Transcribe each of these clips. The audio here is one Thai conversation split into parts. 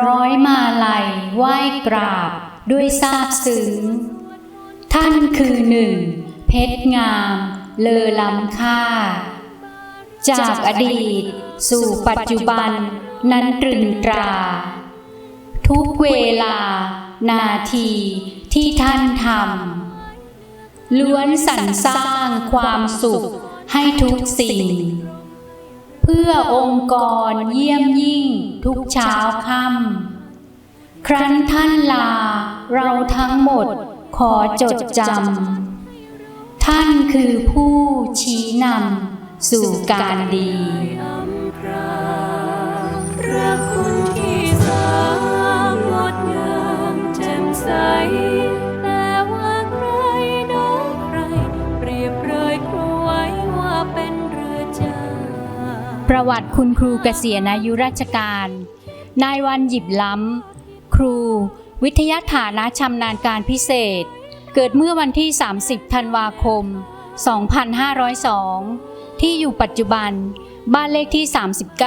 ร้อยมาลัยไหว้กราบด้วยซาบซึ้ง ท่านคือหนึ่ง เพชรงาม เลอล้ำค่า จากอดีต สู่ปัจจุบันนั้นตรึงตรา ทุกเวลา นาทีที่ท่านทำล้วนสรรสร้างความสุขให้ทุกสิ่ง เพื่อองค์กรเยี่ยมยิ่งทุกเช้าค่ำครั้นท่านลาเราทั้งหมดขอจดจำ ท่านคือผู้ชี้นำสู่การดีพระคุณที่ ประวัติคุณครูเกษียณอายุราชการ นายวันหยิบล้ำ ครู วิทยาฐานะชำนาญการพิเศษ เกิดเมื่อวันที่ 30 ธันวาคม 2502 ที่อยู่ปัจจุบัน บ้านเลขที่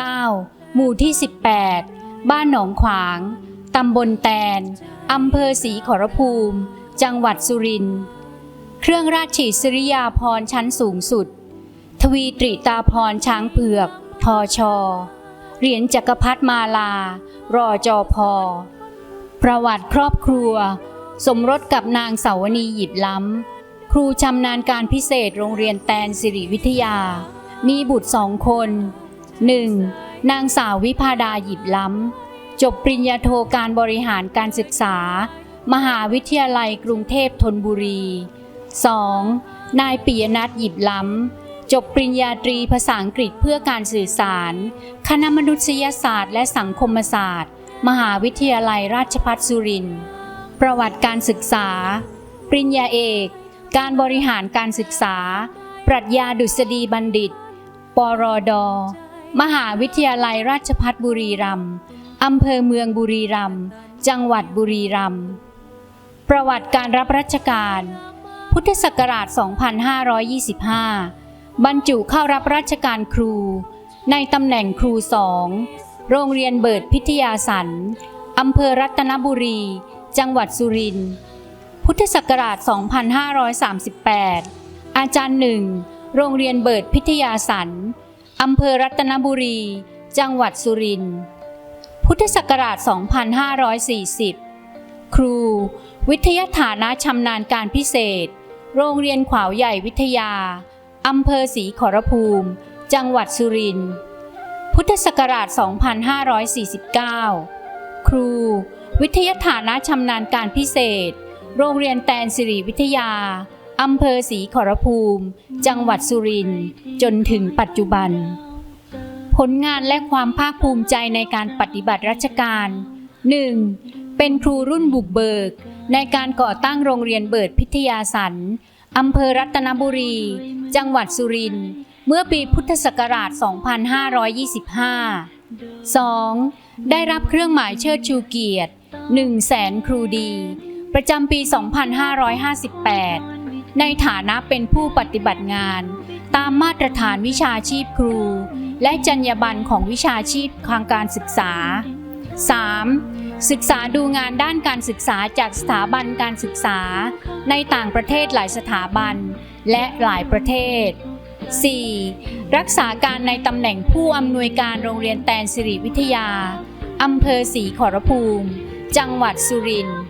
39 หมู่ที่ 18 บ้านหนองขวาง ตำบลแตน อำเภอศรีขอรภูมิ จังหวัดสุรินทร์ เครื่องราชฉีดสริยาพรชั้นสูงสุด ทวีตริตาพรช้างเผือก ทอชอเหรียญจักรพรรดิมาลา รอจอพอ ประวัติครอบครัว สมรสกับนางเสาวนีหยิบล้ำ ครูชำนาญการพิเศษโรงเรียนแตนสิริวิทยา มีบุตรสองคน 1. นางสาววิพาดาหยิบล้ำ จบปริญญาโทการบริหารการศึกษา มหาวิทยาลัยกรุงเทพธนบุรี 2. นายปิยนัทหยิบล้ำ จบปริญญาตรีภาษาอังกฤษเพื่อการสื่อสาร คณะมนุษยศาสตร์และสังคมศาสตร์ มหาวิทยาลัยราชภัฏสุรินทร์ ประวัติการศึกษา ปริญญาเอก การบริหารการศึกษา ปรัชญาดุษฎีบัณฑิต ปรด มหาวิทยาลัยราชภัฏบุรีรัมย์อำเภอเมืองบุรีรัมย์ จังหวัดบุรีรัมย์ ประวัติการรับราชการ พุทธศักราช 2525 บรรจุเข้ารับราชการครู ในตำแหน่งครูสองโรงเรียนเบิดพิทยาสันอำเภอรัตนบุรี จังหวัดสุรินทร์พุทธศักราช 2538 อาจารย์หนึ่งโรงเรียนเบิดพิทยาสันอำเภอรัตนบุรี จังหวัดสุรินทร์พุทธศักราช 2540 ครู วิทยาฐานะชำนาญการพิเศษ โรงเรียนขวาวใหญ่วิทยา อำเภอศรีขอรภูมิ จังหวัดสุรินทร์ พุทธศักราช 2549 ครู วิทยาฐานะชำนาญการพิเศษ โรงเรียนแตนสิริวิทยา อำเภอศรีขอรภูมิ จังหวัดสุรินทร์ จนถึงปัจจุบัน ผลงานและความภาคภูมิใจในการปฏิบัติราชการ 1. เป็นครูรุ่นบุกเบิก ในการก่อตั้งโรงเรียนเบิดพิทยาสัน อำเภอรัตนบุรี จังหวัดสุรินทร์ เมื่อปีพุทธศักราช 2525 2. ได้รับเครื่องหมายเชิดชูเกียรติ 1 แสนครูดี ประจำปี 2558 ในฐานะเป็นผู้ปฏิบัติงาน ตามมาตรฐานวิชาชีพครู และจรรยาบรรณของวิชาชีพทางการศึกษา 3. ศึกษาดูงานด้านการศึกษาจากสถาบันการศึกษา ในต่างประเทศหลายสถาบัน และหลายประเทศ 4. รักษาการในตำแหน่งผู้อำนวยการโรงเรียนแตนสิริวิทยา อำเภอศรีขอรภูมิ จังหวัดสุรินทร์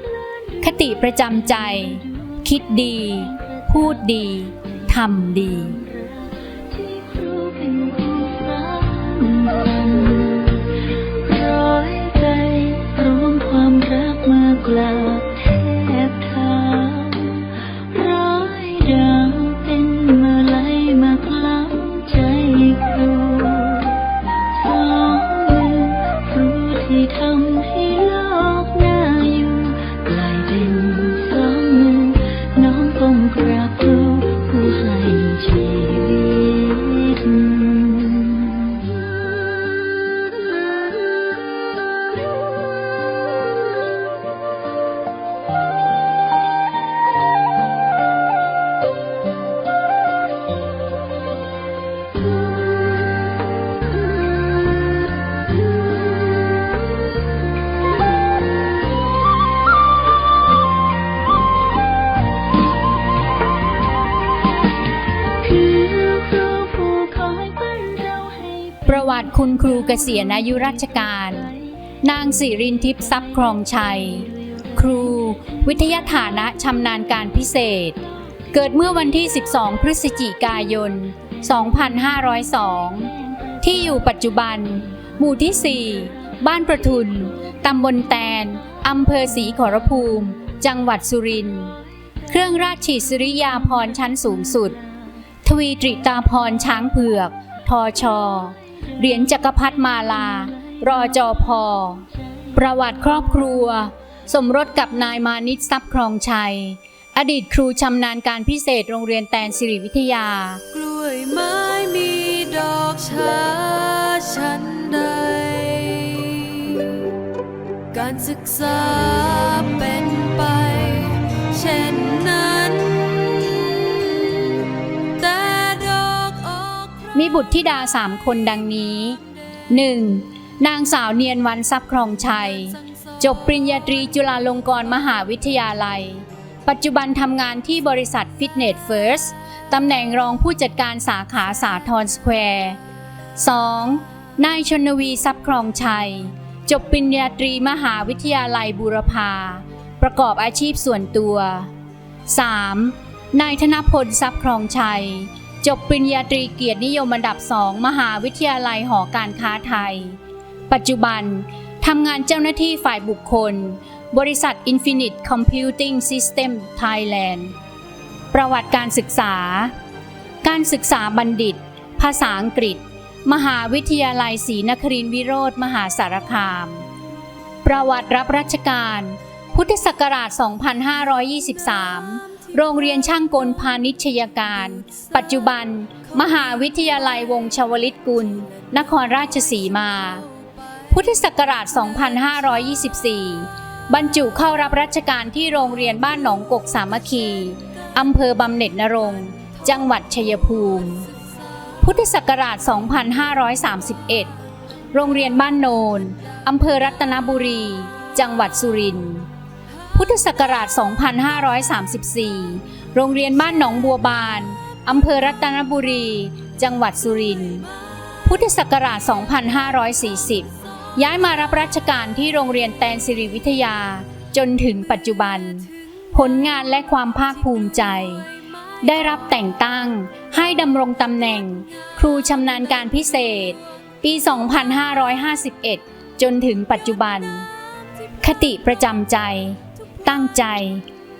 คติประจำใจ คิดดี พูดดี ทำดี คุณครูเกษียณอายุราชการ นางสิรินทิพย์ทรัพย์ครองชัย ครู วิทยาฐานะชำนาญการพิเศษ เกิดเมื่อวันที่ 12 พฤศจิกายน 2502 ที่อยู่ปัจจุบัน หมู่ที่ 4 บ้านประทุน ตำบลแตน อำเภอศรีขอรภูมิ จังหวัดสุรินทร์ เครื่องราชฉีดสุริยาพรชั้นสูงสุด ทวีตริตาพรช้างเผือก ทอชอ เหรียญจักรพรรดิมาลา รอจอพอ ประวัติครอบครัว สมรสกับนายมานิตทรัพย์ครองชัย อดีตครูชำนาญการพิเศษโรงเรียนแตนสิริวิทยา กล้วยไม้มีดอกช้าชั้นใด การศึกษาเป็นไป เช่นนั้น มีบุตรธิดาสามคนดังนี้ 1. นางสาวเนียนวันทรัพย์ครองชัย จบปริญญาตรีจุฬาลงกรณ์มหาวิทยาลัย ปัจจุบันทำงานที่บริษัทฟิตเนสเฟิร์สตำแหน่งรองผู้จัดการสาขาสาทรสแควร์ 2. นายชนวีทรัพย์ครองชัย จบปริญญาตรีมหาวิทยาลัยบูรพา ประกอบอาชีพส่วนตัว 3. นายธนพลทรัพย์ครองชัย จบปริญญาตรีเกียรตินิยมอันดับสองมหาวิทยาลัยหอการค้าไทย ปัจจุบันทำงานเจ้าหน้าที่ฝ่ายบุคคล บริษัท Infinite Computing System Thailand ประวัติการศึกษา การศึกษาบัณฑิต ภาษาอังกฤษ มหาวิทยาลัยศรีนครินทรวิโรธมหาสารคาม ประวัติรับราชการ พุทธศักราช 2523 โรงเรียนช่างกลพาณิชยการ ปัจจุบัน มหาวิทยาลัยวงชวลิตกุล นครราชสีมา พุทธศักราช 2524 บรรจุเข้ารับราชการที่โรงเรียนบ้านหนองกกสามัคคีอำเภอบำเหน็จนรงจังหวัดชัยภูมิ พุทธศักราช 2531 โรงเรียนบ้านโนน อำเภอรัตนบุรี จังหวัดสุรินทร์ พุทธศักราช 2534 โรงเรียนบ้านหนองบัวบาน อำเภอรัตนบุรี จังหวัดสุรินทร์ พุทธศักราช 2540 ย้ายมารับราชการที่โรงเรียนแตนสิริวิทยา จนถึงปัจจุบัน ผลงานและความภาคภูมิใจ ได้รับแต่งตั้งให้ดำรงตำแหน่ง ครูชำนาญการพิเศษ ปี 2551 จนถึงปัจจุบันคติประจำใจ ตั้งใจ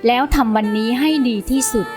แล้วทำวันนี้ให้ดีที่สุด